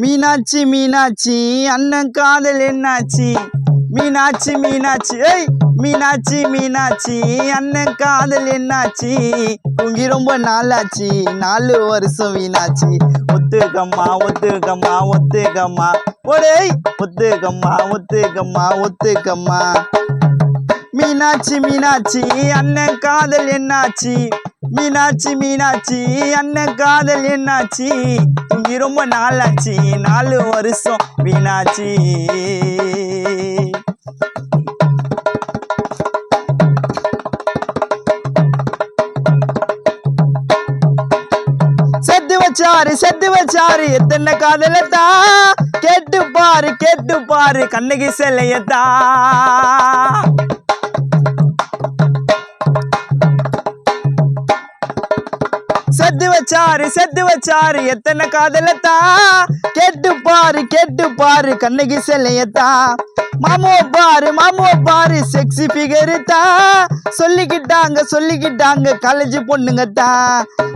மீனாட்சி மீனாட்சி அண்ணன் காதல் என்னாச்சு? மீனாட்சி மீனாட்சி ஏய் மீனாட்சி மீனாட்சி அண்ணன் காதல் என்னாச்சு? தூங்கி ரொம்ப நாளாச்சு. நாலு வருஷம் வீணாச்சு. ஒத்துக்கம்மா ஒத்துக்கம்மா ஒத்துக்கம்மா. ஒடேய் ஒத்துக்கம்மா ஒத்துக்கம்மா ஒத்துக்கம்மா. மீனாட்சி மீனாட்சி அண்ணன் காதல் என்னாச்சு? மீனாட்சி மீனாட்சி அண்ணன் காதல் என்னாச்சு? தூங்கி ரொம்ப நாளாச்சு. நாலு வருஷம் மீனாட்சி செத்து வச்சாரு செத்து வச்சாரு. எத்தனை காதலத்தா? கேட்டு பாரு கேட்டு பாரு கண்ணகி செல்லையத்தா செத்து வச்சாரு செத்து வச்சாரு எத்தனை காதலத்தா? கேட்டு பாரு கேட்டு பாரு கண்ணகி செல்லையத்தா மாமோ பாரு மாமோ பாரு செக்ஸி ஃபிகர் சொல்லிக்கிட்டாங்க சொல்லிக்கிட்டாங்க காலேஜ் பொண்ணுங்க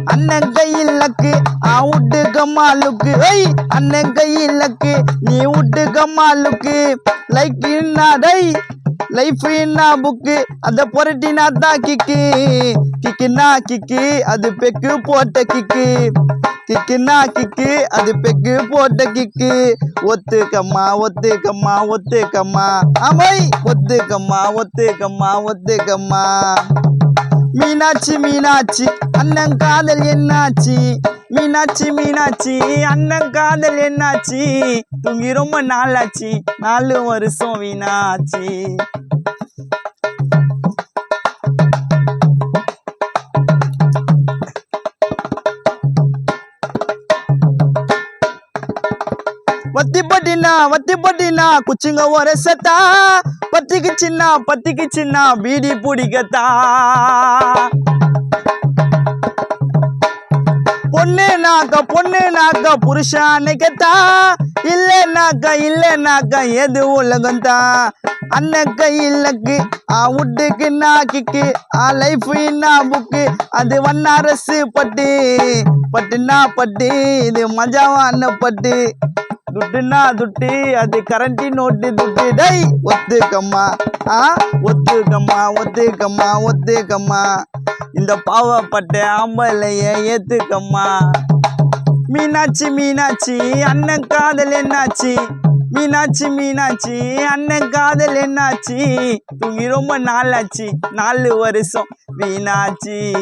அண்ணன் கையில் லக்கு ஆ விட்டு கம்மாலுக்கு ஐய் அண்ணன் கையில் லக்கு நீ விட்டு கம்மாலுக்கு லைக் டை லைஃப் என்ன புக்கு அந்த புரட்டினா தான் கிக்கு கிக்குனா கிக்கு அது பெக்கு போட்ட கிக்கு கிக்குனா கிக்கு அது பெக்கு போட்ட கிக்கு ஒத்துக்கம்மா ஒத்துக்கம்மா ஒத்துக்கம்மா. அமை ஒத்துக்கம்மா ஒத்துக்கம்மா ஒத்துக்கம்மா. மீனாட்சி மீனாட்சி அண்ணன் காதல் என்னாச்சு? மீனாட்சி மீனாட்சி அண்ணன் காதல் என்னாச்சு? தூங்கி ரொம்ப நாளாச்சு. நாலு வருஷம் வீணாச்சு. வத்தி பட்டினா வத்தி பட்டினா குச்சிங்க ஒரு பத்திக்கு சின்ன பத்திக்கு சின்ன பீடி பிடிக்கத்தா. பொண்ணு நாக்க பொண்ணு நாக்க புருஷானைக்கத்தா இல்லைனாக்கா இல்லைனாக்கா எது உலகந்தா. அண்ணக்க இல்லக்கு ஆ உட்டுக்கு நாக்கிக்கு ஆ லைஃப் என்ன புக்கு அது வண்ணாரசு பட்டு. பட்டுனா பட்டு இது மஜாவான பட்டு துட்டுனா துட்டு அது கரண்டி நோட்டு துட்டு. டை ஒத்துக்கம்மா. ஆ? ஒத்துக்கம்மா ஒத்துக்கம்மா ஒத்துக்கம்மா. இந்த பாவப்பட்ட ஆம்பளைய ஏத்துக்கம்மா. மீனாட்சி மீனாட்சி அண்ணன் காதல் என்னாச்சு? மீனாட்சி மீனாட்சி அண்ணன் காதல் என்னாச்சு? தூங்கி ரொம்ப நாளாச்சு. நாலு வருஷம். மீனாட்சி.